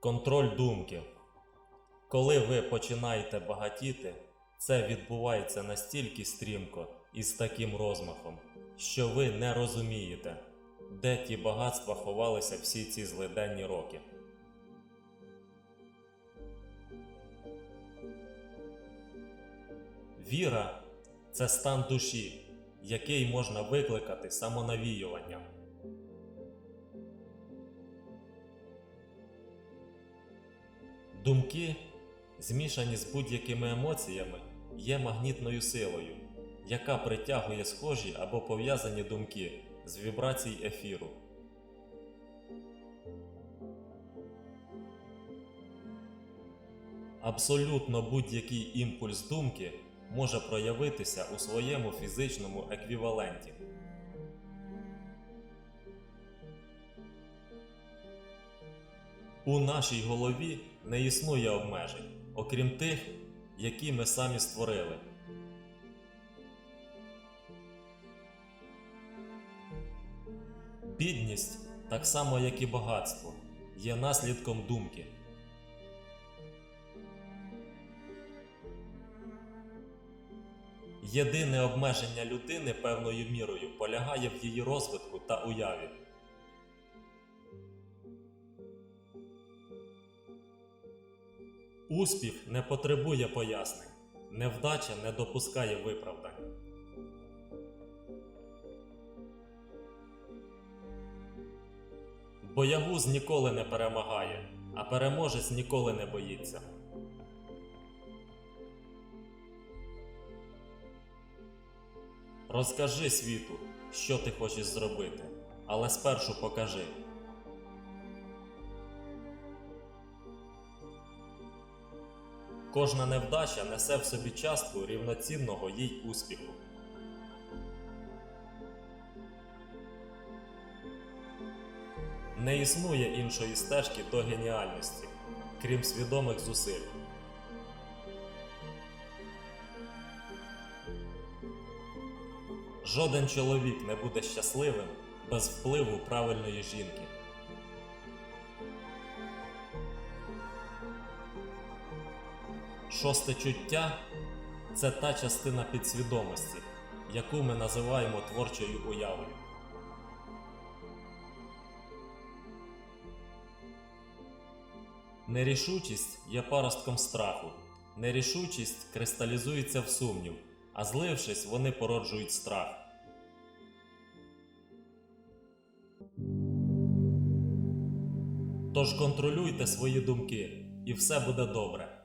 Контроль думки. Коли ви починаєте багатіти, це відбувається настільки стрімко і з таким розмахом, що ви не розумієте, де ті багатства ховалися всі ці злиденні роки. Віра це стан душі, який можна викликати самонавіюванням. Думки, змішані з будь-якими емоціями, є магнітною силою, яка притягує схожі або пов'язані думки з вібрацій ефіру. Абсолютно будь-який імпульс думки може проявитися у своєму фізичному еквіваленті. У нашій голові не існує обмежень, окрім тих, які ми самі створили. Бідність, так само як і багатство, є наслідком думки. Єдине обмеження людини певною мірою полягає в її розвитку та уяві. Успіх не потребує пояснень, невдача не допускає виправдань. Боягуз ніколи не перемагає, а переможець ніколи не боїться. Розкажи світу, що ти хочеш зробити, але спершу покажи. Кожна невдача несе в собі частку рівноцінного їй успіху. Не існує іншої стежки до геніальності, крім свідомих зусиль. Жоден чоловік не буде щасливим без впливу правильної жінки. Шосте чуття це та частина підсвідомості, яку ми називаємо творчою уявою. Нерішучість є паростком страху. Нерішучість кристалізується в сумнів, а злившись, вони породжують страх. Тож контролюйте свої думки, і все буде добре.